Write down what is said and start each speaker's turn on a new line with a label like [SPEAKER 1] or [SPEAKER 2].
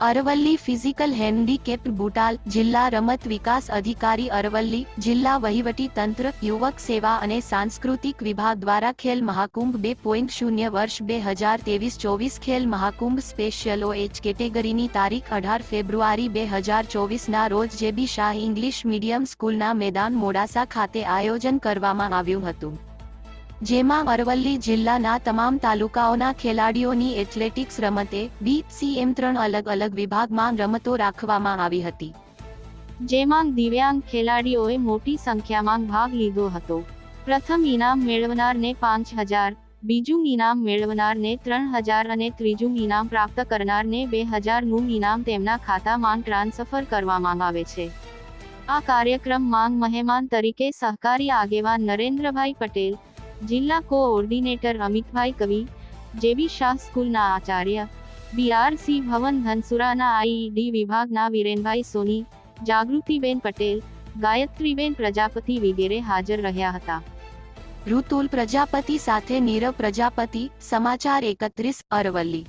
[SPEAKER 1] Aravalli physical handicap બુટાલ જિલ્લા રમત વિકાસ અધિકારી અરવલ્લી જિલ્લા વહીવટી તંત્ર, યુવક સેવા અને સાંસ્કૃતિક વિભાગ દ્વારા ખેલ મહાકુંભ બે પોઈન્ટ શૂન્ય વર્ષ બે હજાર તેવીસ ચોવીસ ખેલ મહાકુંભ સ્પેશિયલ એચ કેટેગરીની તારીખ અઢાર ફેબ્રુઆરી બે હજાર ચોવીસના રોજ જેબી શાહ ઇંગ્લિશ મીડિયમ સ્કૂલના મેદાન મોડાસા ખાતે આયોજન કરવામાં આવ્યું હતું. જેમાં અરવલ્લી જિલ્લાના તમામ તાલુકાઓના ખેલાડીઓની એથ્લેટિક્સ રમતે બી સી એમ ત્રણ અલગ અલગ વિભાગમાં રમતો રાખવામાં આવી હતી.
[SPEAKER 2] જેમાં દિવ્યાંગ ખેલાડીઓએ મોટી સંખ્યામાં ભાગ લીધો હતો. પ્રથમ ઇનામ મેળવનારને પાંચ હજાર, બીજું ઇનામ મેળવનારને ત્રણ હજાર અને ત્રીજું ઇનામ પ્રાપ્ત કરનારને બે હજારનું ઇનામ તેમના ખાતામાં ટ્રાન્સફર કરવામાં આવે છે. આ કાર્યક્રમ માંગ મહેમાન તરીકે સહકારી આગેવાન નરેન્દ્રભાઈ પટેલ જિલ્લા કોઓર્ડિનેટર અમિતભાઈ કવિ, જેબી શાહ સ્કૂલના આચાર્ય, બીઆરસી ભવન ધનસુરાના આઈઈડી વિભાગના વિરેનભાઈ સોની, જાગૃતિબેન પટેલ, ગાયત્રીબેન પ્રજાપતિ વગેરે હાજર રહ્યા હતા.
[SPEAKER 1] ઋતુલ પ્રજાપતિ સાથે નીરવ પ્રજાપતિ, સમાચાર એકત્રીસ અરવલ્લી.